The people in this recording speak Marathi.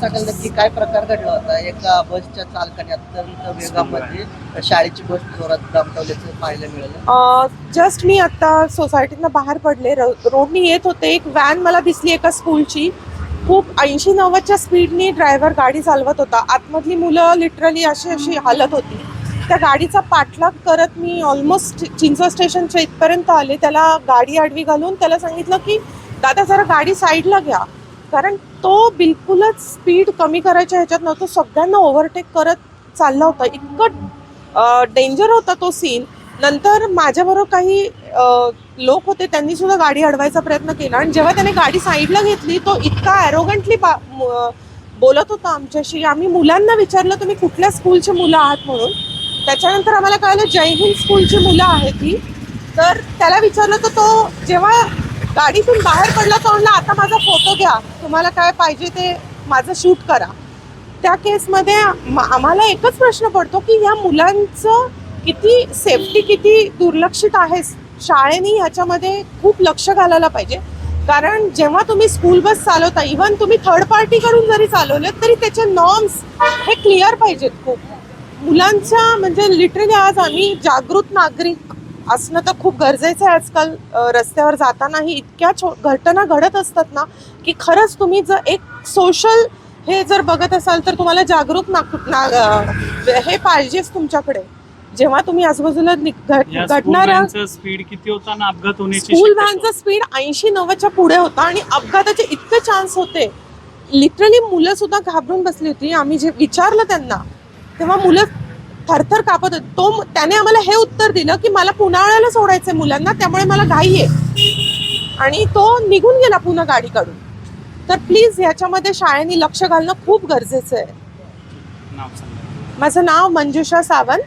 सांगाल नक्की काय प्रकार घडला होता? एका बसच्या चालकाने अत्यंत वेगामध्ये शाळेची बस जोरात दामटवल्याचं पाहायला मिळालं. जस्ट मी आता सोसायटीतनं बाहेर पडले. र- रोडनी येत होते. एक व्हॅन मला दिसली एका स्कूलची खूप ऐंशी नव्वदच्या स्पीडने ड्रायव्हर गाडी चालवत होता. आतमधली मुलं लिटरली अशी अशी हालत होती. त्या गाडीचा पाठलाग करत मी ऑलमोस्ट चिंचवड स्टेशनच्या इथपर्यंत आले. त्याला गाडी आडवी घालून त्याला सांगितलं की दादा जरा गाडी साईडला घ्या. कारण तो बिलकुलच स्पीड कमी करायच्या ह्याच्यात नव्हतं. सगळ्यांना ओव्हरटेक करत चालला होता. इतकं डेंजर होता तो सीन नंतर माझ्याबरोबर काही लोक होते त्यांनी सुद्धा गाडी अडवायचा प्रयत्न केला. आणि जेव्हा त्याने गाडी साईडला घेतली तो इतका ॲरोगंटली बा बोलत होता आमच्याशी. आम्ही मुलांना विचारलं तुम्ही कुठल्या स्कूलचे मुलं आहात? म्हणून. त्याच्यानंतर आम्हाला कळलं जय हिंद स्कूलची मुलं आहेत ही. तर त्याला विचारलं तर तो जेव्हा गाडीतून बाहेर पडला तर म्हणला आता माझा फोटो घ्या. तुम्हाला काय पाहिजे ते माझं शूट करा. त्या केसमध्ये आम्हाला एकच प्रश्न पडतो की या मुलांचं किती सेफ्टी किती दुर्लक्षित आहे. शाळेने ह्याच्यामध्ये खूप लक्ष घालायला पाहिजे. कारण जेव्हा तुम्ही स्कूल बस चालवता इव्हन तुम्ही थर्ड पार्टी करून जरी चालवले तरी त्याचे नॉर्म्स हे क्लिअर पाहिजेत खूप. मुलांच्या म्हणजे लिटरली आज आम्ही जागृत नागरिक असणं तर खूप गरजेचं आहे आजकाल रस्त्यावर जातानाही इतक्या छो घटना घडत असतात ना की खरंच तुम्ही जर एक सोशल हे जर बघत असाल तर तुम्हाला जागरूक ना, ना हे पाहिजेच तुमच्याकडे. जेव्हा तुम्ही आजूबाजूला नि- घडणाऱ्या स्पीड किती होता आणि अपघात होण्याची स्कूल व्हॅनचा स्पीड ऐंशी नव्वदच्या पुढे होता आणि अपघाताचे इतके चान्स होते. लिटरली मुलं सुद्धा घाबरून बसली होती. आम्ही जे विचारलं त्यांना तेव्हा मुलं थरथर कापत होते. तो त्याने आम्हाला हे उत्तर दिलं की मला पुनावळ्याला सोडायचंय मुलांना त्यामुळे मला घाई आहे. आणि तो निघून गेला पुन्हा गाडी काढून तर प्लीज ह्याच्यामध्ये शाळेने लक्ष घालणं खूप गरजेचं आहे. माझं नाव मंजुषा सावंत.